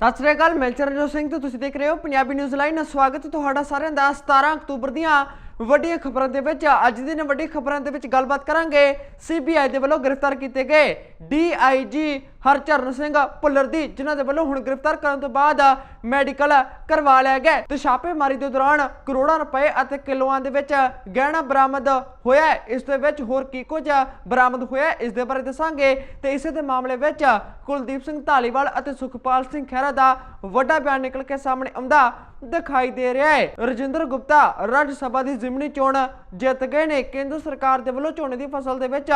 ਸਤਿ ਸ੍ਰੀ ਅਕਾਲ, ਮੈਂ ਚਰਨਜੋਤ ਸਿੰਘ ਤੇ ਤੁਸੀਂ ਦੇਖ ਰਹੇ ਹੋ ਪੰਜਾਬੀ ਨਿਊਜ਼ ਲਾਈਨ ਨਾਲ ਸਵਾਗਤ ਤੁਹਾਡਾ ਸਾਰਿਆਂ ਦਾ 17 ਅਕਤੂਬਰ ਦੀਆਂ ਵੱਡੀਆਂ ਖਬਰਾਂ ਦੇ ਵਿੱਚ, ਅੱਜ ਦੀਆਂ ਵੱਡੀਆਂ ਖਬਰਾਂ ਦੇ ਵਿੱਚ ਗੱਲਬਾਤ ਕਰਾਂਗੇ। ਸੀਬੀਆਈ ਦੇ ਵੱਲੋਂ ਗ੍ਰਿਫਤਾਰ ਕੀਤੇ ਗਏ ਡੀਆਈਜੀ ਹਰਚਰਨ ਸਿੰਘ ਭੁੱਲਰ ਦੀ, ਜਿਨ੍ਹਾਂ ਦੇ ਵੱਲੋਂ ਹੁਣ ਗ੍ਰਿਫਤਾਰ ਕਰਨ ਤੋਂ ਬਾਅਦ ਮੈਡੀਕਲ ਕਰਵਾ ਲਿਆ ਗਿਆ। ਤੇ ਛਾਪੇਮਾਰੀ ਦੇ ਦੌਰਾਨ ਕਰੋੜਾਂ ਰੁਪਏ ਅਤੇ ਕਿਲੋਆਂ ਦੇ ਵਿੱਚ ਗਹਿਣਾ ਬਰਾਮਦ ਹੋਇਆ ਇਸ ਦੇ ਵਿੱਚ ਹੋਰ ਕੀ ਕੁਝ ਬਰਾਮਦ ਹੋਇਆ ਇਸ ਦੇ ਬਾਰੇ ਦੱਸਾਂਗੇ। ਤੇ ਇਸੇ ਦੇ ਮਾਮਲੇ ਵਿੱਚ ਕੁਲਦੀਪ ਸਿੰਘ ਧਾਲੀਵਾਲ ਅਤੇ ਸੁਖਪਾਲ ਸਿੰਘ ਖਹਿਰਾ ਦਾ ਵੱਡਾ ਬਿਆਨ ਨਿਕਲ ਕੇ ਸਾਹਮਣੇ ਆਉਂਦਾ। ਦਿਖਾਈ ਦੇ ਰਿਹਾ ਹੈ। ਰਜਿੰਦਰ ਗੁਪਤਾ ਰਾਜ ਸਭਾ ਦੀ ਜ਼ਿਮਨੀ ਚੋਣ ਜਿੱਤ ਗਏ ਨੇ। ਕੇਂਦਰ ਸਰਕਾਰ ਦੇ ਵੱਲੋਂ ਝੋਨੇ ਦੀ ਫਸਲ ਦੇ ਵਿੱਚ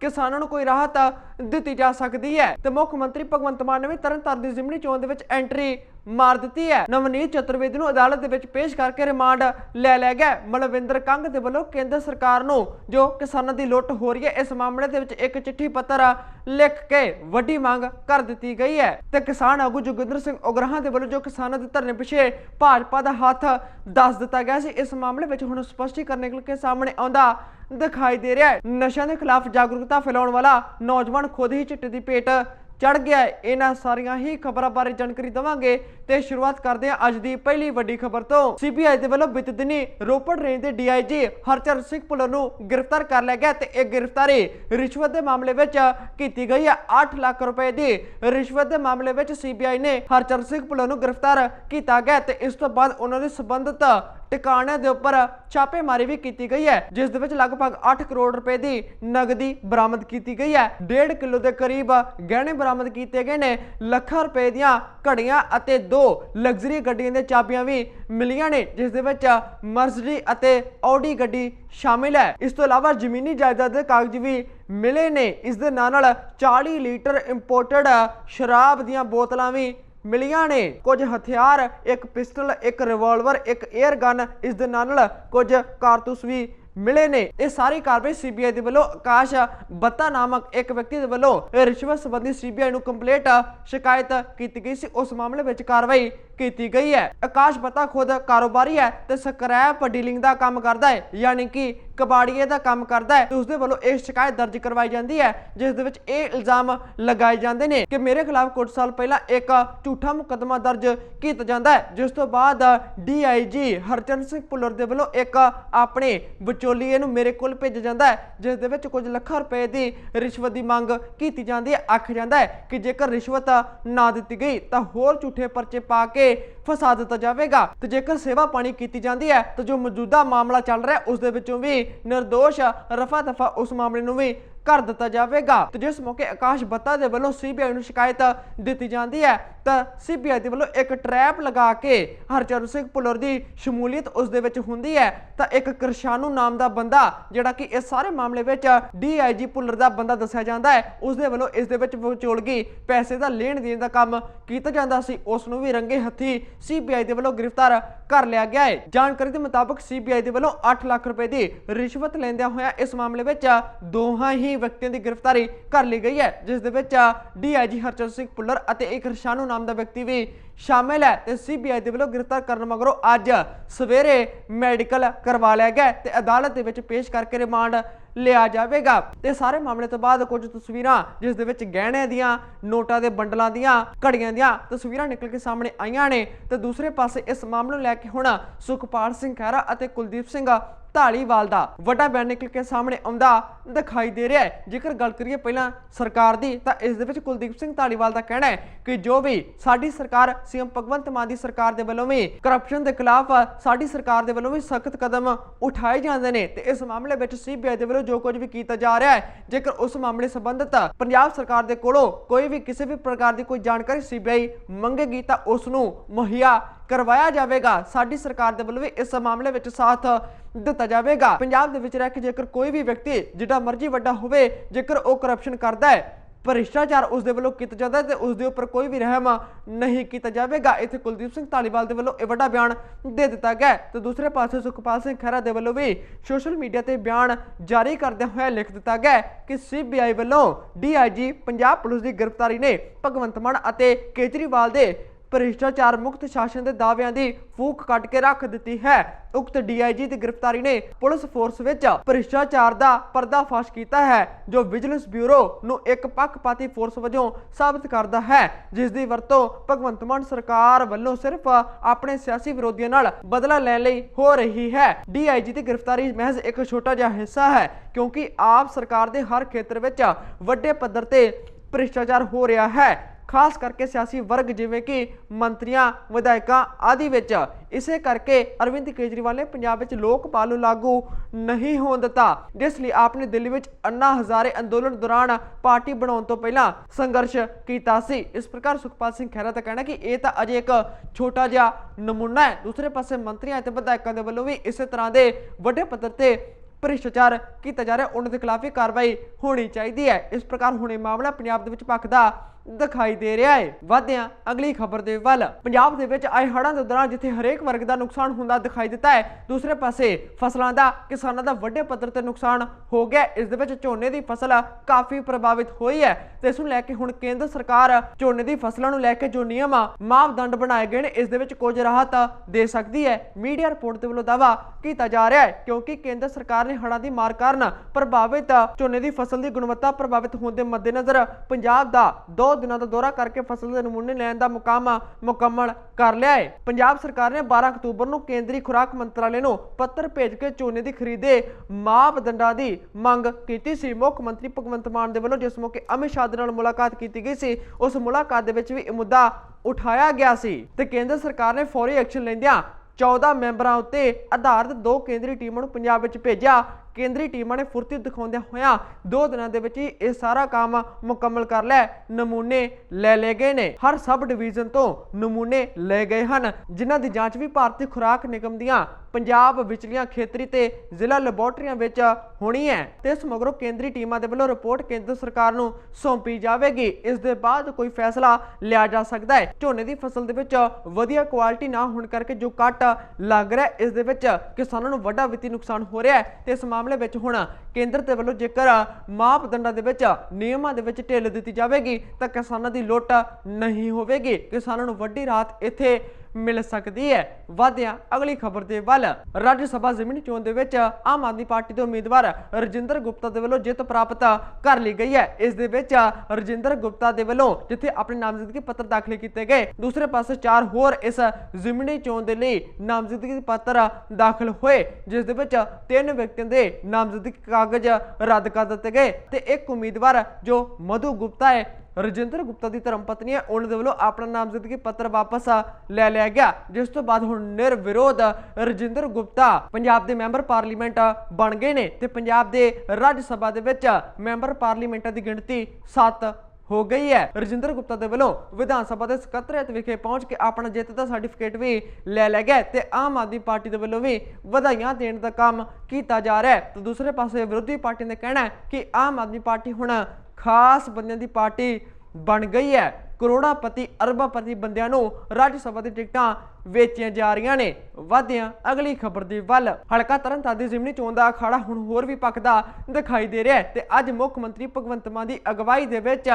ਕਿਸਾਨਾਂ ਨੂੰ ਕੋਈ ਰਾਹਤ ਦਿੱਤੀ ਜਾ ਸਕਦੀ ਹੈ। ਤੇ ਮੁੱਖ ਮੰਤਰੀ ਭਗਵੰਤ ਮਾਨ ਨੇ ਵੀ ਤਰਨਤਾਰਨ ਦੀ ਜ਼ਿਮਨੀ ਚੋਣ ਦੇ ਵਿੱਚ ਐਂਟਰੀ ਮਾਰ ਦਿੱਤੀ ਹੈ। ਨਵਨੀਤ ਚਤੁਰਵੇਦੀ ਨੂੰ ਅਦਾਲਤ ਦੇ ਵਿੱਚ ਪੇਸ਼ ਕਰਕੇ ਰਿਮਾਂਡ ਲੈ ਲਿਆ ਗਿਆ ਮਲਵਿੰਦਰ ਕੰਗ ਦੇ ਵੱਲੋਂ ਕੇਂਦਰ ਸਰਕਾਰ ਨੂੰ ਜੋ ਕਿਸਾਨਾਂ ਦੀ ਲੁੱਟ ਹੋ ਰਹੀ ਹੈ, ਇਸ ਮਾਮਲੇ ਦੇ ਵਿੱਚ ਇੱਕ ਚਿੱਠੀ ਪੱਤਰ ਲਿਖ ਕੇ ਵੱਡੀ ਮੰਗ ਕਰ ਦਿੱਤੀ ਗਈ ਹੈ। ਤੇ ਕਿਸਾਨ ਆਗੂ ਜੋਗਿੰਦਰ ਸਿੰਘ ਉਗਰਾਹਾਂ ਦੇ ਵੱਲੋਂ ਜੋ ਕਿਸਾਨਾਂ ਦੇ ਧਰਨੇ ਪਿੱਛੇ ਭਾਜਪਾ ਦਾ ਹੱਥ ਦੱਸ ਦਿੱਤਾ ਗਿਆ ਸੀ, ਇਸ ਮਾਮਲੇ ਵਿੱਚ ਹੁਣ ਸਪਸ਼ਟੀਕਰਨ ਨਿਕਲ ਕੇ ਸਾਹਮਣੇ ਆਉਂਦਾ ਦਿਖਾਈ ਦੇ ਰਿਹਾ ਹੈ। ਨਸ਼ਿਆਂ ਦੇ ਖਿਲਾਫ ਜਾਗਰੂਕਤਾ ਫੈਲਾਉਣ ਵਾਲਾ ਨੌਜਵਾਨ ਖੁਦ ਹੀ ਚਿੱਟੇ ਦੀ ਪੇਟ ਚੜ ਗਿਆ ਹੈ। ਇਹਨਾਂ ਸਾਰੀਆਂ ਹੀ ਖਬਰਾਂ ਬਾਰੇ ਜਾਣਕਾਰੀ ਦਵਾਂਗੇ ਤੇ ਸ਼ੁਰੂਆਤ ਕਰਦੇ ਹਾਂ ਅੱਜ ਦੀ ਪਹਿਲੀ ਵੱਡੀ ਖਬਰ ਤੋਂ। ਸੀਬੀਆਈ ਦੇ ਵੱਲੋਂ ਬੀਤੇ ਦਿਨੀ ਰੋਪੜ ਰੇਂਜ ਦੇ ਡੀਆਈਜੀ ਹਰਚਰਨ ਸਿੰਘ ਪੁੱਲਰ ਨੂੰ ਗ੍ਰਿਫਤਾਰ ਕਰ ਲਿਆ ਗਿਆ ਤੇ ਇਹ ਗ੍ਰਿਫਤਾਰੀ ਰਿਸ਼ਵਤ ਦੇ ਮਾਮਲੇ ਵਿੱਚ ਕੀਤੀ ਗਈ ਹੈ। 8 ਲੱਖ ਰੁਪਏ ਦੀ ਰਿਸ਼ਵਤ ਦੇ ਮਾਮਲੇ ਵਿੱਚ ਸੀਬੀਆਈ ਨੇ ਹਰਚਰਨ ਸਿੰਘ ਪੁੱਲਰ ਨੂੰ ਗ੍ਰਿਫਤਾਰ ਕੀਤਾ ਗਿਆ ਤੇ ਇਸ ਤੋਂ ਬਾਅਦ ਉਹਨਾਂ ਦੇ ਸਬੰਧਤ ਟਿਕਾਣਿਆਂ ਦੇ ਉੱਪਰ ਛਾਪੇਮਾਰੀ ਵੀ ਕੀਤੀ ਗਈ ਹੈ, ਜਿਸ ਦੇ ਵਿੱਚ ਲਗਭਗ 8 ਕਰੋੜ ਰੁਪਏ ਦੀ ਨਗਦੀ ਬਰਾਮਦ ਕੀਤੀ ਗਈ ਹੈ। 1.5 ਕਿਲੋ ਦੇ ਕਰੀਬ ਗਹਿਣੇ ਬਰਾਮਦ ਕੀਤੇ ਗਏ ਨੇ। ਲੱਖਾਂ ਰੁਪਏ ਦੀਆਂ ਘੜੀਆਂ ਅਤੇ ਦੋ ਲਗਜ਼ਰੀ ਗੱਡੀਆਂ ਦੇ ਚਾਬੀਆਂ ਵੀ ਮਿਲੀਆਂ ਨੇ, ਜਿਸ ਦੇ ਵਿੱਚ ਮਰਸਡੀ ਅਤੇ ਆਡੀ ਗੱਡੀ ਸ਼ਾਮਿਲ ਹੈ। ਇਸ ਤੋਂ ਇਲਾਵਾ ਜ਼ਮੀਨੀ ਜਾਇਦਾਦ ਦੇ ਕਾਗਜ਼ ਵੀ ਮਿਲੇ ਨੇ। ਇਸ ਦੇ ਨਾਲ ਨਾਲ 40 ਲੀਟਰ ਇੰਪੋਰਟਡ ਸ਼ਰਾਬ ਦੀਆਂ ਬੋਤਲਾਂ ਵੀ ਮਿਲੀਆਂ ਨੇ। ਕੁਝ ਹਥਿਆਰ, ਇੱਕ ਪਿਸਟਲ, ਇੱਕ ਰਿਵਾਲਵਰ ਇੱਕ 에ਅਰ ਗਨ ਇਸ ਦੇ ਨਾਲ ਨਾਲ ਕੁਝ ਕਾਰਤੂਸ ਵੀ ਮਿਲੇ ਨੇ। ਇਹ ਸਾਰੀ ਕਾਰਵਾਈ ਸੀਬੀਆਈ ਦੇ ਵੱਲੋਂ ਆਕਾਸ਼ ਬੱਤਾ ਨਾਮਕ ਇੱਕ ਵਿਅਕਤੀ ਦੇ ਵੱਲੋਂ ਰਿਸ਼ਵਤ ਸੰਬੰਧੀ ਸੀਬੀਆਈ ਨੂੰ ਕੰਪਲੀਟ ਸ਼ਿਕਾਇਤ ਕੀਤੀ ਗਈ ਸੀ। ਉਸ ਮਾਮਲੇ ਵਿੱਚ ਕਾਰਵਾਈ ਕੀਤੀ ਗਈ ਹੈ। ਆਕਾਸ਼ ਬਤਾ ਖੁਦ ਕਾਰੋਬਾਰੀ ਹੈ ਤੇ ਸਕ੍ਰੈਪ ਡੀਲਿੰਗ ਦਾ ਕੰਮ ਕਰਦਾ ਹੈ, ਯਾਨੀ ਕਿ ਕਬਾੜੀਏ ਦਾ ਕੰਮ ਕਰਦਾ ਹੈ। ਤੇ ਉਸ ਦੇ ਵੱਲੋਂ ਇਹ ਸ਼ਿਕਾਇਤ ਦਰਜ ਕਰਵਾਈ ਜਾਂਦੀ ਹੈ, ਜਿਸ ਦੇ ਵਿੱਚ ਇਹ ਇਲਜ਼ਾਮ ਲਗਾਏ ਜਾਂਦੇ ਨੇ ਕਿ ਮੇਰੇ ਖਿਲਾਫ ਕੁਝ ਸਾਲ ਪਹਿਲਾਂ ਇੱਕ ਝੂਠਾ ਮੁਕੱਦਮਾ ਦਰਜ ਕੀਤਾ ਜਾਂਦਾ ਹੈ, ਜਿਸ ਤੋਂ ਬਾਅਦ ਡੀਆਈਜੀ ਹਰਚਰਨ ਸਿੰਘ ਭੁੱਲਰ ਦੇ ਵੱਲੋਂ ਇੱਕ ਆਪਣੇ ਵਿਚੋਲੀਏ ਨੂੰ ਮੇਰੇ ਕੋਲ ਭੇਜਿਆ ਜਾਂਦਾ ਹੈ, ਜਿਸ ਦੇ ਵਿੱਚ ਕੁਝ ਲੱਖਾਂ ਰੁਪਏ ਦੀ ਰਿਸ਼ਵਤ ਦੀ ਮੰਗ ਕੀਤੀ ਜਾਂਦੀ ਹੈ। ਆਖਿਆ ਜਾਂਦਾ ਹੈ ਕਿ ਜੇਕਰ ਰਿਸ਼ਵਤ ਨਾ ਦਿੱਤੀ ਗਈ ਤਾਂ ਹੋਰ ਝੂਠੇ ਪਰਚੇ ਪਾ ਕੇ ਫਸਾ ਦਿੱਤਾ ਜਾਵੇਗਾ। ਤੇ ਜੇਕਰ ਸੇਵਾ ਪਾਣੀ ਕੀਤੀ ਜਾਂਦੀ ਹੈ, ਤਾਂ ਜੋ ਮੌਜੂਦਾ ਮਾਮਲਾ ਚੱਲ ਰਿਹਾ, ਉਸ ਦੇ ਵਿੱਚੋਂ ਵੀ ਨਿਰਦੋਸ਼ ਰਫਾ ਦਫਾ ਉਸ ਮਾਮਲੇ ਨੂੰ ਵੀ ਕਰ ਦਿੱਤਾ ਜਾਵੇਗਾ। ਤੇ ਜਿਸ ਮੌਕੇ ਆਕਾਸ਼ ਬੱਤਾ ਦੇ ਵੱਲੋਂ ਸੀਬੀਆਈ ਨੂੰ ਸ਼ਿਕਾਇਤ ਦਿੱਤੀ ਜਾਂਦੀ ਹੈ ਤਾਂ ਸੀਬੀਆਈ ਦੇ ਵੱਲੋਂ ਇੱਕ ਟਰੈਪ ਲਗਾ ਕੇ ਹਰਚਰਨ ਸਿੰਘ ਭੁੱਲਰ ਦੀ ਸ਼ਮੂਲੀਅਤ ਉਸ ਦੇ ਵਿੱਚ ਹੁੰਦੀ ਹੈ। ਤਾਂ ਇੱਕ ਕਿਰਸ਼ਾਨੂ ਨਾਮ ਦਾ ਬੰਦਾ, ਜਿਹੜਾ ਕਿ ਇਸ ਸਾਰੇ ਮਾਮਲੇ ਵਿੱਚ ਡੀਆਈਜੀ ਭੁੱਲਰ ਦਾ ਬੰਦਾ ਦੱਸਿਆ ਜਾਂਦਾ ਹੈ ਉਸ ਦੇ ਵੱਲੋਂ ਇਸ ਦੇ ਵਿੱਚ ਵਿਚੋਲਗੀ, ਪੈਸੇ ਦਾ ਲੈਣ ਦੇਣ ਦਾ ਕੰਮ ਕੀਤਾ ਜਾਂਦਾ ਸੀ। ਉਸ ਨੂੰ ਵੀ ਰੰਗੇ ਹੱਥੀ ਸੀਬੀਆਈ ਦੇ ਵੱਲੋਂ ਗ੍ਰਿਫਤਾਰ ਕਰ ਲਿਆ ਗਿਆ ਹੈ। ਜਾਣਕਾਰੀ ਦੇ ਮੁਤਾਬਕ ਸੀਬੀਆਈ ਦੇ ਵੱਲੋਂ 8 ਲੱਖ ਰੁਪਏ ਦੀ ਰਿਸ਼ਵਤ ਲੈਂਦਿਆਂ ਹੋਇਆ ਇਸ ਮਾਮਲੇ ਵਿੱਚ ਦੋਹਾਂ ਹੀ ਵਿਅਕਤੀਆਂ ਦੀ ਗ੍ਰਿਫਤਾਰੀ ਕਰ ਲਈ ਗਈ ਹੈ, ਜਿਸ ਦੇ ਵਿੱਚ ਡੀਆਈਜੀ ਹਰਚਰਨ ਸਿੰਘ ਪੁੱਲਰ ਅਤੇ ਇੱਕ ਰਸ਼ਾਨੂ ਨਾਮ ਦਾ ਵਿਅਕਤੀ ਵੀ ਸ਼ਾਮਿਲ ਹੈ ਤੇ ਸੀਬੀਆਈ ਦੇ ਵੱਲੋਂ ਗ੍ਰਿਫਤਾਰ ਕਰਨ ਮਗਰੋਂ ਅੱਜ ਸਵੇਰੇ ਮੈਡੀਕਲ ਕਰਵਾ ਲਿਆ ਗਿਆ ਤੇ ਅਦਾਲਤ ਦੇ ਵਿੱਚ ਪੇਸ਼ ਕਰਕੇ ਰਿਮਾਂਡ ਲਿਆ ਜਾਵੇਗਾ। ਤੇ ਸਾਰੇ ਮਾਮਲੇ ਤੋਂ ਬਾਅਦ ਕੁਝ ਤਸਵੀਰਾਂ ਜਿਸ ਦੇ ਵਿੱਚ ਗਹਿਣਿਆਂ ਦੀਆਂ, ਨੋਟਾਂ ਦੇ ਬੰਡਲਾਂ ਦੀਆਂ, ਘੜੀਆਂ ਦੀਆਂ ਤਸਵੀਰਾਂ ਨਿਕਲ ਕੇ ਸਾਹਮਣੇ ਆਈਆਂ ਨੇ। ਤੇ ਦੂਸਰੇ ਪਾਸੇ ਇਸ ਮਾਮਲੇ ਨੂੰ ਲੈ ਕੇ ਹੁਣ ਸੁਖਪਾਲ ਸਿੰਘ ਖਹਿਰਾ ਅਤੇ ਕੁਲਦੀਪ ਸਿੰਘ ਢਾਲੀਵਾਲ ਦਾ ਵੱਡਾ ਬਿਆਨ ਨਿਕਲ ਕੇ ਸਾਹਮਣੇ ਆਉਂਦਾ ਦਿਖਾਈ ਦੇ ਰਿਹਾ ਹੈ। ਜੇਕਰ ਗੱਲ ਕਰੀਏ ਪਹਿਲਾਂ ਸਰਕਾਰ ਦੀ, ਤਾਂ ਇਸ ਦੇ ਵਿੱਚ ਕੁਲਦੀਪ ਸਿੰਘ ਢਾਲੀਵਾਲ ਦਾ ਕਹਿਣਾ ਹੈ ਕਿ ਜੋ ਵੀ ਸਾਡੀ ਸਰਕਾਰ, ਸੀਐਮ ਭਗਵੰਤ ਮਾਨ ਦੀ ਸਰਕਾਰ ਦੇ ਵੱਲੋਂ ਵੀ ਕਰਪਸ਼ਨ ਦੇ ਖਿਲਾਫ ਸਾਡੀ ਸਰਕਾਰ ਦੇ ਵੱਲੋਂ ਵੀ ਸਖਤ ਕਦਮ ਉਠਾਏ ਜਾਂਦੇ ਨੇ, ਤੇ ਇਸ ਮਾਮਲੇ ਵਿੱਚ ਸੀਬੀਆਈ ਦੇ ਵੱਲੋਂ ਜੋ ਕੁਝ ਵੀ ਕੀਤਾ ਜਾ ਰਿਹਾ ਹੈ, ਜੇਕਰ ਉਸ ਮਾਮਲੇ ਸੰਬੰਧਤ ਪੰਜਾਬ ਸਰਕਾਰ ਦੇ ਕੋਲੋਂ ਕੋਈ ਵੀ ਕਿਸੇ ਵੀ ਪ੍ਰਕਾਰ ਦੀ ਕੋਈ ਜਾਣਕਾਰੀ ਸੀਬੀਆਈ ਮੰਗੇਗੀ, ਤਾਂ ਉਸ ਨੂੰ ਮੁਹੱਈਆ ਕਰਵਾਇਆ ਜਾਵੇਗਾ। ਸਾਡੀ ਸਰਕਾਰ ਦੇ ਵੱਲੋਂ ਵੀ ਇਸ ਮਾਮਲੇ ਵਿੱਚ ਸਾਥ ਦਿੱਤਾ ਜਾਵੇਗਾ। ਪੰਜਾਬ ਦੇ ਵਿੱਚ ਰਹਿ ਕੇ ਜੇਕਰ ਕੋਈ ਵੀ ਵਿਅਕਤੀ ਜਿੱਡਾ ਮਰਜ਼ੀ ਵੱਡਾ ਹੋਵੇ, ਜੇਕਰ ਉਹ ਕਰਪਸ਼ਨ ਕਰਦਾ ਹੈ, ਭ੍ਰਿਸ਼ਟਾਚਾਰ ਉਸ ਦੇ ਵੱਲੋਂ ਕੀਤਾ ਜਾਂਦਾ ਹੈ ਤੇ ਉਸ ਦੇ ਉੱਪਰ ਕੋਈ ਵੀ ਰਹਿਮ ਨਹੀਂ ਕੀਤਾ ਜਾਵੇਗਾ। ਇੱਥੇ ਕੁਲਦੀਪ ਸਿੰਘ ਧਾਲੀਵਾਲ ਦੇ ਵੱਲੋਂ ਇਹ ਵੱਡਾ ਬਿਆਨ ਦੇ ਦਿੱਤਾ ਗਿਆ ਹੈ ਤੇ ਦੂਸਰੇ ਪਾਸੇ ਸੁਖਪਾਲ ਸਿੰਘ ਖਹਿਰਾ ਦੇ ਵੱਲੋਂ ਵੀ ਸੋਸ਼ਲ ਮੀਡੀਆ ਤੇ ਬਿਆਨ ਜਾਰੀ ਕਰਦਿਆਂ ਹੋਇਆ ਲਿਖ ਦਿੱਤਾ ਗਿਆ ਹੈ ਕਿ ਸੀਬੀਆਈ ਵੱਲੋਂ ਡੀਆਈਜੀ ਪੰਜਾਬ ਪੁਲਿਸ ਦੀ ਗ੍ਰਿਫਤਾਰੀ ਨੇ ਭਗਵੰਤ ਮਾਨ ਅਤੇ ਕੇਜਰੀਵਾਲ ਦੇ ਭ੍ਰਿਸ਼ਟਾਚਾਰ ਮੁਕਤ ਸ਼ਾਸਨ ਦੇ ਦਾਅਵਿਆਂ ਦੀ ਫੂਕ ਕੱਢ ਕੇ ਰੱਖ ਦਿੱਤੀ ਹੈ। ਉਕਤ ਡੀਆਈਜੀ ਦੀ ਗ੍ਰਿਫਤਾਰੀ ਨੇ ਪੁਲਿਸ ਫੋਰਸ ਵਿੱਚ ਭ੍ਰਿਸ਼ਟਾਚਾਰ ਦਾ ਪਰਦਾਫਾਸ਼ ਕੀਤਾ ਹੈ, ਜੋ ਵਿਜੀਲੈਂਸ ਬਿਊਰੋ ਨੂੰ ਇੱਕ ਪੱਖਪਾਤੀ ਫੋਰਸ ਵਜੋਂ ਸਾਬਤ ਕਰਦਾ ਹੈ, ਜਿਸ ਦੀ ਵਰਤੋਂ ਭਗਵੰਤ ਮਾਨ ਸਰਕਾਰ ਵੱਲੋਂ ਸਿਰਫ ਆਪਣੇ ਸਿਆਸੀ ਵਿਰੋਧੀਆਂ ਨਾਲ ਬਦਲਾ ਲੈਣ ਲਈ ਹੋ ਰਹੀ ਹੈ। ਡੀਆਈਜੀ ਦੀ ਗ੍ਰਿਫਤਾਰੀ ਮਹਿਜ਼ ਇੱਕ ਛੋਟਾ ਜਿਹਾ ਹਿੱਸਾ ਹੈ, ਕਿਉਂਕਿ ਆਪ ਸਰਕਾਰ ਦੇ ਹਰ ਖੇਤਰ ਵਿੱਚ ਵੱਡੇ ਪੱਧਰ ਤੇ ਭ੍ਰਿਸ਼ਟਾਚਾਰ ਹੋ ਰਿਹਾ ਹੈ। ਖਾਸ ਕਰਕੇ ਸਿਆਸੀ ਵਰਗ ਜਿਵੇਂ ਕਿ ਮੰਤਰੀਆਂ, ਵਿਧਾਇਕਾਂ ਆਦਿ ਵਿੱਚ। ਇਸੇ ਕਰਕੇ ਅਰਵਿੰਦ ਕੇਜਰੀਵਾਲ ਨੇ ਪੰਜਾਬ ਵਿੱਚ ਲੋਕ ਪਾਲੂ ਲਾਗੂ ਨਹੀਂ ਹੋਣ ਦਿੱਤਾ। ਜਿਸ ਲਈ ਆਪ ਨੇ ਦਿੱਲੀ ਵਿੱਚ ਅੰਨਾ ਹਜ਼ਾਰੇ ਅੰਦੋਲਨ ਦੌਰਾਨ ਪਾਰਟੀ ਬਣਾਉਣ ਤੋਂ ਪਹਿਲਾਂ ਸੰਘਰਸ਼ ਕੀਤਾ ਸੀ। ਇਸ ਪ੍ਰਕਾਰ ਸੁਖਪਾਲ ਸਿੰਘ ਖਹਿਰਾ ਦਾ ਕਹਿਣਾ ਕਿ ਇਹ ਤਾਂ ਅਜੇ ਇੱਕ ਛੋਟਾ ਜਿਹਾ ਨਮੂਨਾ ਹੈ। ਦੂਸਰੇ ਪਾਸੇ ਮੰਤਰੀਆਂ ਅਤੇ ਵਿਧਾਇਕਾਂ ਦੇ ਵੱਲੋਂ ਵੀ ਇਸੇ ਤਰ੍ਹਾਂ ਦੇ ਵੱਡੇ ਪੱਧਰ ਤੇ ਭ੍ਰਿਸ਼ਟਾਚਾਰ ਕੀਤਾ ਜਾ ਰਿਹਾ ਉਹਨਾਂ ਦੇ ਖਿਲਾਫ ਵੀ ਕਾਰਵਾਈ ਹੋਣੀ ਚਾਹੀਦੀ ਹੈ। ਇਸ ਪ੍ਰਕਾਰ ਹੁਣੇ ਮਾਮਲਾ ਪੰਜਾਬ ਦੇ ਵਿੱਚ ਭਖਦਾ ਦਿਖਾਈ ਦੇ ਰਿਹਾ ਹੈ। ਵਾਧਿਆਂ, ਅਗਲੀ ਖਬਰ ਦੇ ਵੱਲ। ਪੰਜਾਬ ਦੇ ਵਿੱਚ ਆਏ ਹੜ੍ਹਾਂ ਦੇ ਦੌਰਾਨ ਜਿੱਥੇ ਹਰੇਕ ਵਰਗ ਦਾ ਨੁਕਸਾਨ ਹੁੰਦਾ ਦਿਖਾਈ ਦਿੱਤਾ ਹੈ, ਦੂਸਰੇ ਪਾਸੇ ਫਸਲਾਂ ਦਾ, ਕਿਸਾਨਾਂ ਦਾ ਵੱਡੇ ਪੱਧਰ ਤੇ ਨੁਕਸਾਨ ਹੋ ਗਿਆ ਇਸ ਦੇ ਵਿੱਚ ਝੋਨੇ ਦੀ ਫਸਲ ਕਾਫੀ ਪ੍ਰਭਾਵਿਤ ਹੋਈ ਹੈ ਤੇ ਇਸ ਨੂੰ ਲੈ ਕੇ ਹੁਣ ਕੇਂਦਰ ਸਰਕਾਰ ਝੋਨੇ ਦੀ ਫਸਲਾਂ ਨੂੰ ਲੈ ਕੇ ਜੋ ਨਿਯਮ ਮਾਪਦੰਡ ਬਣਾਏ ਗਏ ਨੇ, ਇਸ ਦੇ ਵਿੱਚ ਕੁਝ ਰਾਹਤ ਦੇ ਸਕਦੀ ਹੈ। ਮੀਡੀਆ ਰਿਪੋਰਟ ਦੇ ਵੱਲੋਂ ਦਾਵਾ ਕੀਤਾ ਜਾ ਰਿਹਾ ਹੈ ਕਿਉਂਕਿ ਕੇਂਦਰ ਸਰਕਾਰ ਨੇ ਹੜ੍ਹਾਂ ਦੀ ਮਾਰ ਕਾਰਨ ਪ੍ਰਭਾਵਿਤ ਝੋਨੇ ਦੀ ਫਸਲ ਦੀ ਗੁਣਵੱਤਾ ਪ੍ਰਭਾਵਿਤ ਹੋਣ ਦੇ ਮੱਦੇਨਜ਼ਰ ਪੰਜਾਬ ਦਾ ਦੋ ਦਿਨਾਂ ਦਾ ਦੌਰਾ ਕਰਕੇ ਫਸਲ ਦੇ ਨਮੂਨੇ ਲੈਣ ਦਾ ਮੁਕਾਮ ਮੁਕੰਮਲ ਕਰ ਲਿਆ ਹੈ ਪੰਜਾਬ ਸਰਕਾਰ ਨੇ 12 ਅਕਤੂਬਰ ਨੂੰ ਕੇਂਦਰੀ ਖੁਰਾਕ ਮੰਤਰਾਲੇ ਨੂੰ ਪੱਤਰ ਭੇਜ ਕੇ ਝੋਨੇ ਦੀ ਖਰੀਦੇ ਮਾਪਦੰਡਾਂ ਦੀ ਮੰਗ ਕੀਤੀ ਸੀ। ਮੁੱਖ ਮੰਤਰੀ ਭਗਵੰਤ ਮਾਨ ਦੇ ਵੱਲੋਂ ਜਿਸ ਮੌਕੇ ਅਮਿਤ ਸ਼ਾਹ ਦੇ ਨਾਲ ਮੁਲਾਕਾਤ ਕੀਤੀ ਗਈ ਸੀ, ਉਸ ਮੁਲਾਕਾਤ ਦੇ ਵਿੱਚ ਵੀ ਇਹ ਮੁੱਦਾ ਉਠਾਇਆ ਗਿਆ ਸੀ ਤੇ ਕੇਂਦਰ ਸਰਕਾਰ ਨੇ ਫੌਰੀ ਐਕਸ਼ਨ ਲੈਂਦਿਆਂ 14 ਮੈਂਬਰਾਂ ਉੱਤੇ ਆਧਾਰਿਤ ਦੋ ਕੇਂਦਰੀ ਟੀਮਾਂ ਨੂੰ ਪੰਜਾਬ ਵਿੱਚ ਭੇਜਿਆ। ਕੇਂਦਰੀ ਟੀਮਾਂ ਨੇ ਫੁਰਤੀ ਦਿਖਾਉਂਦਿਆਂ ਹੋਇਆਂ ਦੋ ਦਿਨਾਂ ਦੇ ਵਿੱਚ ਹੀ ਇਹ ਸਾਰਾ ਕੰਮ ਮੁਕੰਮਲ ਕਰ ਲਿਆ। ਨਮੂਨੇ ਲੈ ਲਏ ਗਏ ਨੇ। ਹਰ ਸਬ ਡਿਵੀਜ਼ਨ ਤੋਂ ਨਮੂਨੇ ਲਏ ਗਏ ਹਨ, ਜਿਨ੍ਹਾਂ ਦੀ ਜਾਂਚ ਵੀ ਭਾਰਤੀ ਖੁਰਾਕ ਨਿਗਮ ਦੀਆਂ ਪੰਜਾਬ ਵਿਚਲੀਆਂ ਖੇਤਰੀ ਤੇ ਜ਼ਿਲ੍ਹਾ ਲੈਬੋਰਟਰੀਆਂ ਵਿੱਚ ਹੋਣੀ ਹੈ ਤੇ ਇਸ ਮਗਰੋਂ ਕੇਂਦਰੀ ਟੀਮਾਂ ਦੇ ਵੱਲੋਂ ਰਿਪੋਰਟ ਕੇਂਦਰ ਸਰਕਾਰ ਨੂੰ ਸੌਂਪੀ ਜਾਵੇਗੀ। ਇਸ ਦੇ ਬਾਅਦ ਕੋਈ ਫੈਸਲਾ ਲਿਆ ਜਾ ਸਕਦਾ ਹੈ। ਝੋਨੇ ਦੀ ਫਸਲ ਦੇ ਵਿੱਚ ਵਧੀਆ ਕੁਆਲਿਟੀ ਨਾ ਹੋਣ ਕਰਕੇ ਜੋ ਕੱਟ ਲੱਗ ਰਿਹਾ ਇਸ ਦੇ ਵਿੱਚ ਕਿਸਾਨਾਂ ਨੂੰ ਵੱਡਾ ਵਿੱਤੀ ਨੁਕਸਾਨ ਹੋ ਰਿਹਾ ਹੈ ਤੇ ਇਸ ਮਾਮਲੇ ਵਿੱਚ ਹੁਣ ਕੇਂਦਰ ਦੇ ਵੱਲੋਂ ਜੇਕਰ ਮਾਪਦੰਡਾਂ ਦੇ ਵਿੱਚ, ਨਿਯਮਾਂ ਦੇ ਵਿੱਚ ਢਿੱਲ ਦਿੱਤੀ ਜਾਵੇਗੀ ਤਾਂ ਕਿਸਾਨਾਂ ਦੀ ਲੁੱਟ ਨਹੀਂ ਹੋਵੇਗੀ। ਕਿਸਾਨਾਂ ਨੂੰ ਵੱਡੀ ਰਾਹਤ ਇੱਥੇ ਮਿਲ ਸਕਦੀ ਹੈ। ਵਾਧਿਆਂ, ਅਗਲੀ ਖਬਰ ਦੇ ਵੱਲ ਰਾਜ ਸਭਾ ਜ਼ਮੀਨੀ ਚੋਣ ਦੇ ਵਿੱਚ ਆਮ ਆਦਮੀ ਪਾਰਟੀ ਦੇ ਉਮੀਦਵਾਰ ਰਜਿੰਦਰ ਗੁਪਤਾ ਦੇ ਵੱਲੋਂ ਜਿੱਤ ਪ੍ਰਾਪਤ ਕਰ ਲਈ ਗਈ ਹੈ। ਇਸ ਦੇ ਵਿੱਚ ਰਜਿੰਦਰ ਗੁਪਤਾ ਦੇ ਵੱਲੋਂ ਜਿੱਥੇ ਆਪਣੇ ਨਾਮਜ਼ਦਗੀ ਪੱਤਰ ਦਾਖਲ ਕੀਤੇ ਗਏ, ਦੂਸਰੇ ਪਾਸੇ ਚਾਰ ਹੋਰ ਇਸ ਜ਼ਮੀਨੀ ਚੋਣ ਦੇ ਲਈ ਨਾਮਜ਼ਦਗੀ ਪੱਤਰ ਦਾਖਲ ਹੋਏ, ਜਿਸ ਦੇ ਵਿੱਚ ਤਿੰਨ ਵਿਅਕਤੀਆਂ ਦੇ ਨਾਮਜ਼ਦਗੀ ਕਾਗਜ਼ ਰੱਦ ਕਰ ਦਿੱਤੇ ਗਏ ਤੇ ਇੱਕ ਉਮੀਦਵਾਰ ਜੋ ਮਧੂ ਗੁਪਤਾ ਹੈ ਰਜਿੰਦਰ ਗੁਪਤਾ ਦੀ ਧਰਮ ਪਤਨੀ ਹੈ। ਉਹਨਾਂ ਦੇ ਵੱਲੋਂ ਆਪਣਾ ਨਾਮਜ਼ਦਗੀ ਪੱਤਰ ਵਾਪਸ ਲੈ ਲਿਆ ਗਿਆ। ਜਿਸ ਤੋਂ ਬਾਅਦ ਹੁਣ ਨਿਰਵਿਰੋਧ ਰਜਿੰਦਰ ਗੁਪਤਾ ਪੰਜਾਬ ਦੇ ਮੈਂਬਰ ਪਾਰਲੀਮੈਂਟ ਬਣ ਗਏ ਨੇ ਤੇ ਪੰਜਾਬ ਦੇ ਰਾਜ ਸਭਾ ਦੇ ਵਿੱਚ ਮੈਂਬਰ ਪਾਰਲੀਮੈਂਟਾਂ ਦੀ ਗਿਣਤੀ 7 ਹੋ ਗਈ ਹੈ। ਰਜਿੰਦਰ ਗੁਪਤਾ ਦੇ ਵੱਲੋਂ ਵਿਧਾਨ ਸਭਾ ਦੇ ਸਕੱਤਰੇਤ ਵਿਖੇ ਪਹੁੰਚ ਕੇ ਆਪਣਾ ਜਿੱਤ ਦਾ ਸਰਟੀਫਿਕੇਟ ਵੀ ਲੈ ਲਿਆ ਗਿਆ ਹੈ ਤੇ ਆਮ ਆਦਮੀ ਪਾਰਟੀ ਦੇ ਵੱਲੋਂ ਵੀ ਵਧਾਈਆਂ ਦੇਣ ਦਾ ਕੰਮ ਕੀਤਾ ਜਾ ਰਿਹਾ ਹੈ। ਤੇ ਦੂਸਰੇ ਪਾਸੇ ਵਿਰੋਧੀ ਪਾਰਟੀ ਨੇ ਕਹਿਣਾ ਕਿ ਆਮ ਆਦਮੀ ਪਾਰਟੀ ਹੁਣ ਖਾਸ ਬੰਦਿਆਂ ਦੀ ਪਾਰਟੀ ਬਣ ਗਈ ਹੈ। ਕਰੋੜਾਪਤੀ ਅਰਬਾਪਤੀ ਬੰਦਿਆਂ ਨੂੰ ਰਾਜ ਸਭਾ ਦੀ ਟਿਕਟਾਂ ਵੇਚੀਆਂ ਜਾ ਰਹੀਆਂ ਨੇ। ਵਾਧਿਆਂ, ਅਗਲੀ ਖਬਰ ਦੀ ਵੱਲ। ਹਲਕਾ ਤਰਨਤਾਰਨ ਦੀ ਜ਼ਿਮਨੀ ਚੋਣ ਦਾ ਅਖਾੜਾ ਹੁਣ ਹੋਰ ਵੀ ਪੱਕਦਾ ਦਿਖਾਈ ਦੇ ਰਿਹਾ ਹੈ ਤੇ ਅੱਜ ਮੁੱਖ ਮੰਤਰੀ ਭਗਵੰਤ ਮਾਨ ਦੀ ਅਗਵਾਈ ਦੇ ਵਿੱਚ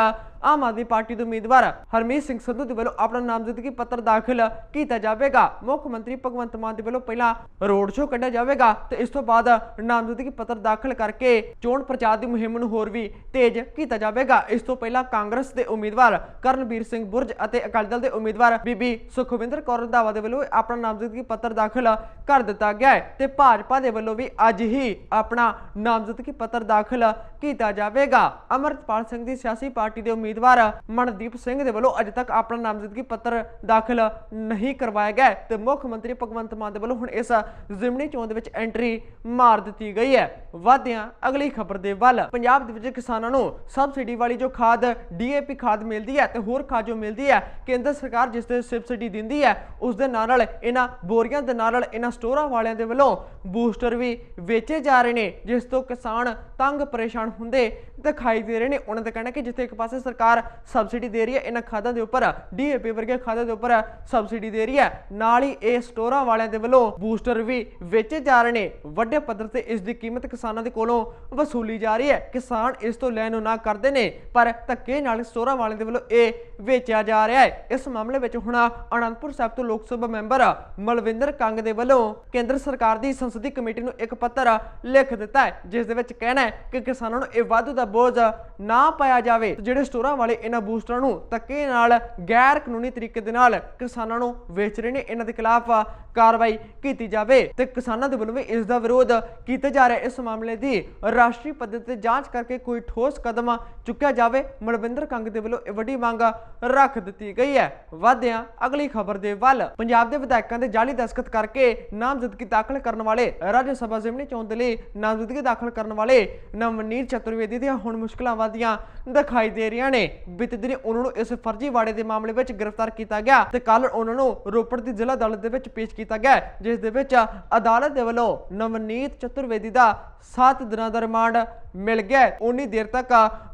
ਆਮ ਆਦਮੀ ਪਾਰਟੀ ਦੇ ਉਮੀਦਵਾਰ ਹਰਮੀਤ ਸਿੰਘ ਸੰਧੂ ਦੇ ਵੱਲੋਂ ਆਪਣਾ ਨਾਮਜ਼ਦਗੀ ਪੱਤਰ ਦਾਖਲ ਕੀਤਾ ਜਾਵੇਗਾ। ਮੁੱਖ ਮੰਤਰੀ ਭਗਵੰਤ ਮਾਨ ਦੇ ਵੱਲੋਂ ਪਹਿਲਾਂ ਰੋਡ ਸ਼ੋਅ ਕੱਢਿਆ ਜਾਵੇਗਾ ਤੇ ਇਸ ਤੋਂ ਬਾਅਦ ਨਾਮਜ਼ਦਗੀ ਪੱਤਰ ਦਾਖਲ ਕਰਕੇ ਚੋਣ ਪ੍ਰਚਾਰ ਦੀ ਮੁਹਿੰਮ ਨੂੰ ਹੋਰ ਵੀ ਤੇਜ਼ ਕੀਤਾ ਜਾਵੇਗਾ। ਇਸ ਤੋਂ ਪਹਿਲਾਂ ਕਾਂਗਰਸ ਦੇ ਉਮੀਦਵਾਰ ਕਰਨਵੀਰ ਸਿੰਘ ਬੁਰਜ ਅਤੇ ਅਕਾਲੀ ਦਲ ਦੇ ਉਮੀਦਵਾਰ ਬੀਬੀ ਸੁਖਵਿੰਦਰ ਕੌਰ ਰੰਧਾਵਾ ਦੇ ਵੱਲੋਂ ਆਪਣਾ ਨਾਮਜ਼ਦਗੀ ਪੱਤਰ ਦਾਖਲ ਕਰ ਦਿੱਤਾ ਗਿਆ ਹੈ ਤੇ ਭਾਜਪਾ ਦੇ ਵੱਲੋਂ ਵੀ ਅੱਜ ਹੀ ਆਪਣਾ ਨਾਮਜ਼ਦਗੀ ਪੱਤਰ ਦਾਖਲ ਕੀਤਾ ਜਾਵੇਗਾ। ਅਮਰਤਪਾਲ ਸਿੰਘ ਦੀ ਸਿਆਸੀ ਪਾਰਟੀ ਦੇ ਉਮੀਦਵਾਰ ਮਨਦੀਪ ਸਿੰਘ ਦੇ ਵੱਲੋਂ ਅਜੇ ਤੱਕ ਆਪਣਾ ਨਾਮਜ਼ਦਗੀ ਪੱਤਰ ਦਾਖਲ ਨਹੀਂ ਕਰਵਾਇਆ ਗਿਆ ਤੇ ਮੁੱਖ ਮੰਤਰੀ ਭਗਵੰਤ ਮਾਨ ਦੇ ਵੱਲੋਂ ਹੁਣ ਇਸ ਜ਼ਿਮਨੀ ਚੋਣ ਦੇ ਵਿੱਚ ਐਂਟਰੀ ਮਾਰ ਦਿੱਤੀ ਗਈ ਹੈ। ਵਾਧਿਆਂ ਅਗਲੀ ਖਬਰ ਦੇ ਵੱਲ। ਪੰਜਾਬ ਦੇ ਵਿੱਚ ਕਿਸਾਨਾਂ ਨੂੰ ਸਬਸਿਡੀ ਵਾਲੀ ਜੋ ਖਾਦ ਡੀਏਪੀ ਖਾਦ ਮਿਲਦੀ ਹੈ ਤੇ ਹੋਰ ਖਾਦ ਜੋ ਮਿਲਦੀ ਹੈ, ਕੇਂਦਰ ਸਰਕਾਰ ਜਿਸ ਤੇ ਸਬਸਿਡੀ ਦਿੰਦੀ ਹੈ ਉਸ ਦੇ ਦੇ ਨਾਲ ਨਾਲ ਇਹਨਾਂ ਬੋਰੀਆਂ ਦੇ ਨਾਲ ਨਾਲ ਇਹਨਾਂ ਸਟੋਰਾਂ ਵਾਲਿਆਂ ਦੇ ਵੱਲੋਂ ਬੂਸਟਰ ਵੀ ਵੇਚੇ ਜਾ ਰਹੇ ਨੇ, ਜਿਸ ਤੋਂ ਕਿਸਾਨ ਤੰਗ ਪਰੇਸ਼ਾਨ ਹੁੰਦੇ ਦਿਖਾਈ ਦੇ ਰਹੇ ਨੇ। ਉਹਨਾਂ ਦਾ ਕਹਿਣਾ ਕਿ ਜਿੱਥੇ ਇੱਕ ਪਾਸੇ ਸਰਕਾਰ ਸਬਸਿਡੀ ਦੇ ਰਹੀ ਹੈ, ਇਹਨਾਂ ਖਾਦਾਂ ਦੇ ਉੱਪਰ ਡੀਏਪੀ ਵਰਗੇ ਖਾਦਾਂ ਦੇ ਉੱਪਰ ਸਬਸਿਡੀ ਦੇ ਰਹੀ ਹੈ। ਨਾਲ ਹੀ ਇਹ ਸਟੋਰਾਂ ਵਾਲਿਆਂ ਦੇ ਵੱਲੋਂ ਬੂਸਟਰ ਵੀ ਵੇਚੇ ਜਾ ਰਹੇ ਨੇ। ਵੱਡੇ ਪੱਧਰ ਤੇ ਇਸ ਦੀ ਕੀਮਤ ਕਿਸਾਨਾਂ ਦੇ ਕੋਲੋਂ ਵਸੂਲੀ ਜਾ ਰਹੀ ਹੈ। ਕਿਸਾਨ ਇਸ ਤੋਂ ਲੈਣ ਨੂੰ ਨਾ ਕਰਦੇ ਨੇ, ਪਰ ਧੱਕੇ ਨਾਲ ਸਟੋਰਾਂ ਵਾਲਿਆਂ ਦੇ ਵੱਲੋਂ ਇਹ ਵੇਚਿਆ ਜਾ ਰਿਹਾ ਹੈ। ਇਸ ਮਾਮਲੇ ਵਿੱਚ ਹੁਣ ਅਨੰਦਪੁਰ ਸਾਹਿਬ ਤੋਂ ਲੋਕ ਸਭਾ ਮੈਂਬਰ ਮਲਵਿੰਦਰ ਕੰਗ ਦੇ ਵੱਲੋਂ ਕੇਂਦਰ ਸਰਕਾਰ ਦੀ ਸੰਸਦੀ ਕਮੇਟੀ ਨੂੰ ਇੱਕ ਪੱਤਰ ਲਿਖ ਦਿੱਤਾ ਹੈ, ਜਿਸ ਦੇ ਵਿੱਚ ਕਹਿਣਾ ਹੈ ਕਿ ਕਿਸਾਨਾਂ ਨੂੰ ਇਹ ਵਾਧੂ ਦਾ ਬੋਝ ਨਾ ਪਾਇਆ ਜਾਵੇ। ਜਿਹੜੇ ਸਟੋਰਾਂ ਵਾਲੇ ਇਹਨਾਂ ਬੂਸਟਰਾਂ ਨੂੰ ਧੱਕੇ ਨਾਲ ਗੈਰ ਕਾਨੂੰਨੀ ਤਰੀਕੇ ਦੇ ਨਾਲ ਕਿਸਾਨਾਂ ਨੂੰ ਵੇਚ ਰਹੇ ਨੇ, ਇਹਨਾਂ ਦੇ ਖਿਲਾਫ ਕਾਰਵਾਈ ਕੀਤੀ ਜਾਵੇ। ਤੇ ਕਿਸਾਨਾਂ ਦੇ ਵੱਲੋਂ ਵੀ ਇਸ ਦਾ ਵਿਰੋਧ ਕੀਤਾ ਜਾ ਰਿਹਾ ਇਸ ਮਾਮਲੇ ਦੀ ਰਾਸ਼ਟਰੀ ਪੱਧਰ ਤੇ ਜਾਂਚ ਕਰਕੇ ਕੋਈ ਠੋਸ ਕਦਮ ਚੁੱਕਿਆ ਜਾਵੇ, ਮਲਵਿੰਦਰ ਕੰਗ ਦੇ ਵੱਲੋਂ ਇਹ ਵੱਡੀ ਮੰਗ ਰੱਖ ਦਿੱਤੀ ਗਈ ਹੈ। ਵਾਧਿਆਂ ਅਗਲੀ ਖਬਰ ਦੇ ਵੱਲ। ਪੰਜਾਬ ਦੇ ਵਿਧਾਇਕਾਂ ਦੇ ਜਾਲੀ ਦਸਖਤ ਕਰਕੇ ਨਾਮਜ਼ਦਗੀ ਦਾਖਲ ਕਰਨ ਵਾਲੇ ਰਾਜ ਸਭਾ ਜ਼ਿਮਨੀ ਚੋਣ ਦੇ ਲਈ ਨਾਮਜ਼ਦਗੀ ਦਾਖਲ ਕਰਨ ਵਾਲੇ ਨਵਨੀਤ ਚਤੁਰਵੇਦੀ ਦੀਆਂ ਹੁਣ ਮੁਸ਼ਕਲਾਂ ਵਧੀਆਂ ਦਿਖਾਈ ਦੇ ਰਹੀਆਂ ਨੇ। ਬੀਤੇ ਦਿਨੀ ਉਹਨਾਂ ਨੂੰ ਇਸ ਫਰਜ਼ੀ ਵਾੜੇ ਦੇ ਮਾਮਲੇ ਵਿੱਚ ਗ੍ਰਿਫਤਾਰ ਕੀਤਾ ਗਿਆ ਤੇ ਕੱਲ ਉਹਨਾਂ ਨੂੰ ਰੋਪੜ ਦੀ ਜ਼ਿਲ੍ਹਾ ਅਦਾਲਤ ਦੇ ਵਿੱਚ ਪੇਸ਼ ਕੀਤਾ ਗਿਆ, ਜਿਸ ਦੇ ਵਿੱਚ ਅਦਾਲਤ ਦੇ ਵੱਲੋਂ ਨਵਨੀਤ ਚਤੁਰਵੇਦੀ ਦਾ 7 ਦਿਨਾਂ ਦਾ ਰਿਮਾਂਡ ਮਿਲ ਗਿਆ। ਉਨੀ ਦੇਰ ਤੱਕ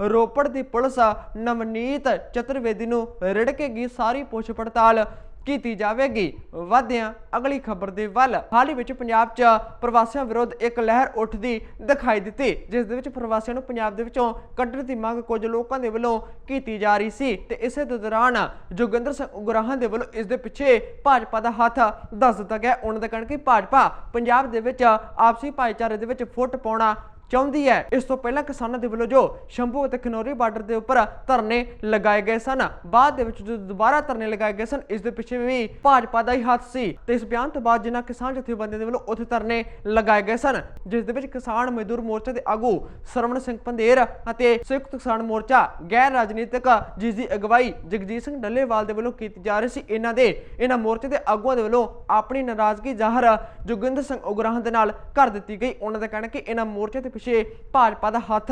ਰੋਪੜ ਦੀ ਪੁਲਿਸ ਨਵਨੀਤ ਚਤੁਰਵੇਦੀ ਨੂੰ ਰਿੜਕੇਗੀ ਸਾਰੀ ਪੁੱਛ ਪੜਤਾਲ ਕੀਤੀ ਜਾਵੇਗੀ। ਵਾਧਿਆਂ ਅਗਲੀ ਖਬਰ ਦੇ ਵੱਲ ਹਾਲ ਹੀ ਵਿੱਚ ਪੰਜਾਬ 'ਚ ਪ੍ਰਵਾਸੀਆਂ ਵਿਰੁੱਧ ਇੱਕ ਲਹਿਰ ਉੱਠਦੀ ਦਿਖਾਈ ਦਿੱਤੀ, ਜਿਸ ਦੇ ਵਿੱਚ ਪ੍ਰਵਾਸੀਆਂ ਨੂੰ ਪੰਜਾਬ ਦੇ ਵਿੱਚੋਂ ਕੱਢਣ ਦੀ ਮੰਗ ਕੁਝ ਲੋਕਾਂ ਦੇ ਵੱਲੋਂ ਕੀਤੀ ਜਾ ਰਹੀ ਸੀ ਤੇ ਇਸੇ ਦੇ ਦੌਰਾਨ ਜੋਗਿੰਦਰ ਸਿੰਘ ਉਗਰਾਹਾਂ ਦੇ ਵੱਲੋਂ ਇਸ ਦੇ ਪਿੱਛੇ ਭਾਜਪਾ ਦਾ ਹੱਥ ਦੱਸ ਦਿੱਤਾ ਗਿਆ। ਉਹਨਾਂ ਦਾ ਕਹਿਣਾ ਕਿ ਭਾਜਪਾ ਪੰਜਾਬ ਦੇ ਵਿੱਚ ਆਪਸੀ ਭਾਈਚਾਰੇ ਦੇ ਵਿੱਚ ਫੁੱਟ ਪਾਉਣਾ ਚਾਹੁੰਦੀ ਹੈ। ਇਸ ਤੋਂ ਪਹਿਲਾਂ ਕਿਸਾਨਾਂ ਦੇ ਵੱਲੋਂ ਜੋ ਸ਼ੰਭੂ ਅਤੇ ਖਨੌਰੀ ਬਾਰਡਰ ਦੇ ਉੱਪਰ ਧਰਨੇ ਲਗਾਏ ਗਏ ਸਨ, ਬਾਅਦ ਦੇ ਵਿੱਚ ਜਦੋਂ ਦੁਬਾਰਾ ਧਰਨੇ ਲਗਾਏ ਗਏ ਸਨ, ਇਸ ਦੇ ਪਿੱਛੇ ਵੀ ਭਾਜਪਾ ਦਾ ਹੀ ਹੱਥ ਸੀ। ਤੇ ਇਸ ਬਿਆਨ ਤੋਂ ਬਾਅਦ ਜਿਨ੍ਹਾਂ ਕਿਸਾਨ ਜਥੇਬੰਦੀਆਂ ਦੇ ਵੱਲੋਂ ਉੱਥੇ ਧਰਨੇ ਲਗਾਏ ਗਏ ਸਨ, ਜਿਸ ਦੇ ਵਿੱਚ ਕਿਸਾਨ ਮਜ਼ਦੂਰ ਮੋਰਚਾ ਦੇ ਆਗੂ ਸਰਵਣ ਸਿੰਘ ਪੰਦੇਰ ਅਤੇ ਸੰਯੁਕਤ ਕਿਸਾਨ ਮੋਰਚਾ ਗੈਰ ਰਾਜਨੀਤਿਕ ਜਿਸ ਦੀ ਅਗਵਾਈ ਜਗਜੀਤ ਸਿੰਘ ਡੱਲੇਵਾਲ ਦੇ ਵੱਲੋਂ ਕੀਤੀ ਜਾ ਰਹੀ ਸੀ। ਇਹਨਾਂ ਦੇ, ਇਹਨਾਂ ਮੋਰਚੇ ਦੇ ਆਗੂਆਂ ਦੇ ਵੱਲੋਂ ਆਪਣੀ ਨਾਰਾਜ਼ਗੀ ਜ਼ਾਹਰ ਜੋਗਿੰਦਰ ਸਿੰਘ ਉਗਰਾਹਾਂ ਦੇ ਨਾਲ ਕਰ ਦਿੱਤੀ ਗਈ। ਉਹਨਾਂ ਦਾ ਕਹਿਣਾ ਕਿ ਇਹਨਾਂ ਮੋਰਚੇ ਦੇ ਪਿੱਛੇ ਭਾਜਪਾ ਦਾ ਹੱਥ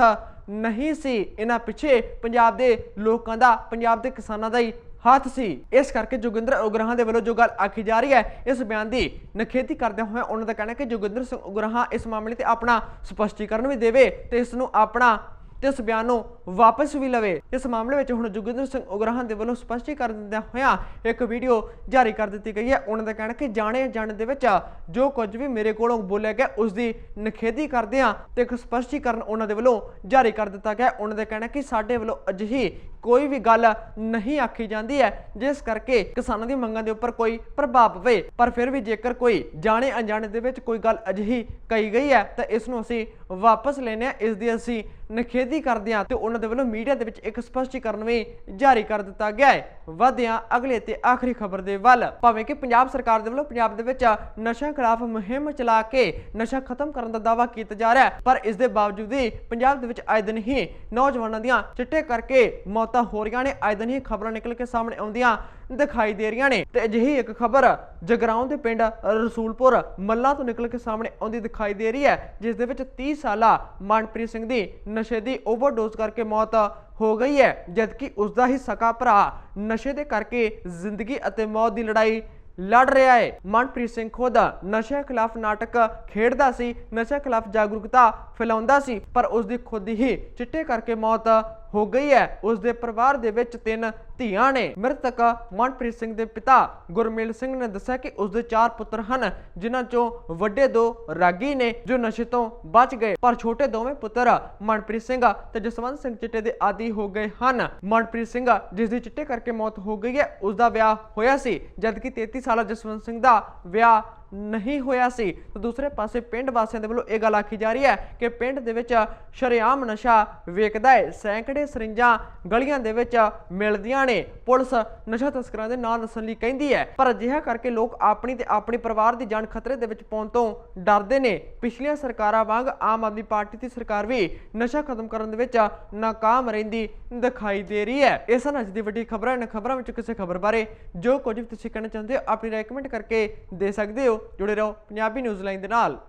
ਨਹੀਂ ਸੀ, ਇਹਨਾਂ ਪਿੱਛੇ ਪੰਜਾਬ ਦੇ ਲੋਕਾਂ ਦਾ, ਪੰਜਾਬ ਦੇ ਕਿਸਾਨਾਂ ਦਾ ਹੀ ਹੱਥ ਸੀ। ਇਸ ਕਰਕੇ ਜੋਗਿੰਦਰ ਉਗਰਾਹਾਂ ਦੇ ਵੱਲੋਂ ਜੋ ਗੱਲ ਆਖੀ ਜਾ ਰਹੀ ਹੈ, ਇਸ ਬਿਆਨ ਦੀ ਨਖੇਤੀ ਕਰਦਿਆਂ ਹੋਇਆ ਉਹਨਾਂ ਦਾ ਕਹਿਣਾ ਕਿ ਜੋਗਿੰਦਰ ਸਿੰਘ ਉਗਰਾਹਾਂ ਇਸ ਮਾਮਲੇ ਤੇ ਆਪਣਾ ਸਪਸ਼ਟੀਕਰਨ ਵੀ ਦੇਵੇ ਤੇ ਇਸ ਨੂੰ ਆਪਣਾ ਤੇ ਉਸ ਬਿਆਨ ਨੂੰ ਵਾਪਸ ਵੀ ਲਵੇ। ਇਸ ਮਾਮਲੇ ਵਿੱਚ ਹੁਣ ਜੋਗਿੰਦਰ ਸਿੰਘ ਉਗਰਾਹਾਂ ਦੇ ਵੱਲੋਂ ਸਪਸ਼ਟੀਕਰਨ ਦਿੰਦਿਆਂ ਹੋਇਆ ਇੱਕ ਵੀਡੀਓ ਜਾਰੀ ਕਰ ਦਿੱਤੀ ਗਈ ਹੈ। ਉਹਨਾਂ ਦਾ ਕਹਿਣਾ ਕਿ ਜਾਣੇ ਜਾਣ ਦੇ ਵਿੱਚ ਜੋ ਕੁਝ ਵੀ ਮੇਰੇ ਕੋਲੋਂ ਬੋਲਿਆ ਗਿਆ, ਉਸ ਦੀ ਨਖੇਦੀ ਕਰਦੇ ਆ ਤੇ ਇੱਕ ਸਪਸ਼ਟੀਕਰਨ ਉਹਨਾਂ ਦੇ ਵੱਲੋਂ ਜਾਰੀ ਕਰ ਦਿੱਤਾ ਗਿਆ ਉਹਨਾਂ ਦਾ ਕਹਿਣਾ ਕਿ ਸਾਡੇ ਵੱਲੋਂ ਅਜਿਹੀ ਕੋਈ ਵੀ ਗੱਲ ਨਹੀਂ ਆਖੀ ਜਾਂਦੀ ਹੈ, ਜਿਸ ਕਰਕੇ ਕਿਸਾਨਾਂ ਦੀ ਮੰਗਾਂ ਦੇ ਉੱਪਰ ਕੋਈ ਪ੍ਰਭਾਵ ਪਵੇ। ਪਰ ਫਿਰ ਵੀ ਜੇਕਰ ਕੋਈ ਜਾਣੇ ਅਣਜਾਣੇ ਦੇ ਵਿੱਚ ਕੋਈ ਗੱਲ ਅਜਿਹੀ ਕਹੀ ਗਈ ਹੈ, ਤਾਂ ਇਸ ਨੂੰ ਅਸੀਂ ਵਾਪਸ ਲੈਨੇ ਆ ਇਸ ਦੀ ਅਸੀਂ ਨਖੇਦੀ ਕਰਦਿਆਂ ਤੇ ਉਹਨਾਂ ਦੇ ਵੱਲੋਂ ਮੀਡੀਆ ਦੇ ਵਿੱਚ ਇੱਕ ਸਪਸ਼ਟੀਕਰਨ ਵੀ ਜਾਰੀ ਕਰ ਦਿੱਤਾ ਗਿਆ ਹੈ। ਵਧਿਆਂ ਅਗਲੇ ਤੇ ਆਖਰੀ ਖਬਰ ਦੇ ਵੱਲ, ਭਾਵੇਂ ਕਿ ਪੰਜਾਬ ਸਰਕਾਰ ਦੇ ਵੱਲੋਂ ਪੰਜਾਬ ਦੇ ਵਿੱਚ ਨਸ਼ਾ ਖਿਲਾਫ ਮੁਹਿੰਮ ਚਲਾ ਕੇ ਨਸ਼ਾ ਖਤਮ ਕਰਨ ਦਾ ਦਾਅਵਾ ਕੀਤਾ ਜਾ ਰਿਹਾ ਹੈ, ਪਰ ਇਸ ਦੇ ਬਾਵਜੂਦ ਵੀ ਪੰਜਾਬ ਦੇ ਵਿੱਚ ਆਏ ਦਿਨ ਹੀ ਨੌਜਵਾਨਾਂ ਦੀਆਂ ਚਿੱਟੇ ਕਰਕੇ ਮੌਤਾਂ ਹੋ ਰਹੀਆਂ ਨੇ। ਆਏ ਦਿਨ ਹੀ ਖਬਰਾਂ ਨਿਕਲ ਕੇ ਸਾਹਮਣੇ ਆਉਂਦੀਆਂ ਦਿਖਾਈ ਦੇ ਰਹੀਆਂ ਨੇ ਤੇ ਅਜਿਹੀ ਇੱਕ ਖਬਰ ਜਗਰਾਉਂ ਦੇ ਪਿੰਡ ਰਸੂਲਪੁਰ ਮੱਲਾ ਤੋਂ ਨਿਕਲ ਕੇ ਸਾਹਮਣੇ ਆਉਂਦੀ ਦਿਖਾਈ ਦੇ ਰਹੀ ਹੈ, ਜਿਸ ਦੇ ਵਿੱਚ 30 ਸਾਲਾ ਮਨਪ੍ਰੀਤ ਸਿੰਘ ਦੀ ਨਸ਼ੇ ਦੀ ਓਵਰਡੋਜ਼ ਕਰਕੇ ਮੌਤ ਹੋ ਗਈ ਹੈ, ਜਦਕਿ ਉਸ ਦਾ ਹੀ ਸਕਾ ਭਰਾ ਨਸ਼ੇ ਦੇ ਕਰਕੇ ਜ਼ਿੰਦਗੀ ਅਤੇ ਮੌਤ ਦੀ ਲੜਾਈ ਲੜ ਰਿਹਾ ਹੈ। ਮਨਪ੍ਰੀਤ ਸਿੰਘ ਖੁਦ ਨਸ਼ੇ ਖਿਲਾਫ ਨਾਟਕ ਖੇਡਦਾ ਸੀ ਨਸ਼ੇ ਖਿਲਾਫ ਜਾਗਰੂਕਤਾ ਫੈਲਾਉਂਦਾ ਸੀ, ਪਰ ਉਸ ਦੀ ਖੁਦ ਹੀ ਚਿੱਟੇ ਕਰਕੇ ਮੌਤ ਹੋ ਗਈ ਹੈ। ਉਸ ਦੇ ਪਰਿਵਾਰ ਦੇ ਵਿੱਚ ਤਿੰਨ ਧੀਆਂ ਨੇ। ਮ੍ਰਿਤਕ ਮਨਪ੍ਰੀਤ ਸਿੰਘ ਦੇ ਪਿਤਾ ਗੁਰਮੇਲ ਸਿੰਘ ਨੇ ਦੱਸਿਆ ਕਿ ਉਸ ਦੇ ਚਾਰ ਪੁੱਤਰ ਹਨ, ਜਿਨ੍ਹਾਂ ਚੋਂ ਵੱਡੇ ਦੋ ਰਾਗੀ ਨੇ, ਜੋ ਨਸ਼ੇ ਤੋਂ ਬਚ ਗਏ। ਪਰ ਛੋਟੇ ਦੋਵੇਂ ਪੁੱਤਰ ਮਨਪ੍ਰੀਤ ਸਿੰਘ ਤੇ ਜਸਵੰਤ ਸਿੰਘ ਚਿੱਟੇ ਦੇ ਆਦੀ ਹੋ ਗਏ ਹਨ। ਮਨਪ੍ਰੀਤ ਸਿੰਘ, ਜਿਸ ਦੀ ਚਿੱਟੇ ਕਰਕੇ ਮੌਤ ਹੋ ਗਈ ਹੈ ਉਸ ਦਾ ਵਿਆਹ ਹੋਇਆ ਸੀ, ਜਦਕਿ 33 ਸਾਲਾ ਜਸਵੰਤ ਸਿੰਘ ਦਾ ਵਿਆਹ ਨਹੀਂ ਹੋਇਆ ਸੀ। ਤੇ ਦੂਸਰੇ ਪਾਸੇ ਪਿੰਡ ਵਾਸੀਆਂ ਦੇ ਵੱਲੋਂ ਇਹ ਗੱਲ ਆਖੀ ਜਾ ਰਹੀ ਹੈ ਕਿ ਪਿੰਡ ਦੇ ਵਿੱਚ ਸ਼ਰੇਆਮ ਨਸ਼ਾ ਵੇਚਦਾ ਹੈ। ਸੈਂਕੜੇ ਸਰਿੰਜਾਂ ਗਲੀਆਂ ਦੇ ਵਿੱਚ ਮਿਲਦੀਆਂ ਨੇ। ਪੁਲਿਸ ਨਸ਼ਾ ਤਸਕਰਾਂ ਦੇ ਨਾਂ ਦੱਸਣ ਲਈ ਕਹਿੰਦੀ ਹੈ। ਪਰ ਅਜਿਹਾ ਕਰਕੇ ਲੋਕ ਆਪਣੀ ਤੇ ਆਪਣੇ ਪਰਿਵਾਰ ਦੀ ਜਾਨ ਖਤਰੇ ਦੇ ਵਿੱਚ ਪਾਉਣ ਤੋਂ ਡਰਦੇ ਨੇ। ਪਿਛਲੀਆਂ ਸਰਕਾਰਾਂ ਵਾਂਗ ਆਮ ਆਦਮੀ ਪਾਰਟੀ ਦੀ ਸਰਕਾਰ ਵੀ ਨਸ਼ਾ ਖਤਮ ਕਰਨ ਦੇ ਵਿੱਚ ਨਾਕਾਮ ਰਹਿੰਦੀ ਦਿਖਾਈ ਦੇ ਰਹੀ ਹੈ। ਇਸ ਹਨ ਅੱਜ ਦੀ ਵੱਡੀ ਖਬਰਾਂ। ਇਹਨਾਂ ਖਬਰਾਂ ਵਿੱਚ ਕਿਸੇ ਖਬਰ ਬਾਰੇ ਜੋ ਕੁਝ ਵੀ ਤੁਸੀਂ ਕਹਿਣਾ ਚਾਹੁੰਦੇ ਹੋ, ਆਪਣੀ ਰਾਏ ਕਰਕੇ ਦੇ ਸਕਦੇ ਹੋ। ਜੁੜੇ ਰਹੋ ਪੰਜਾਬੀ ਨਿਊਜ਼ ਲਾਈਨ ਦੇ ਨਾਲ।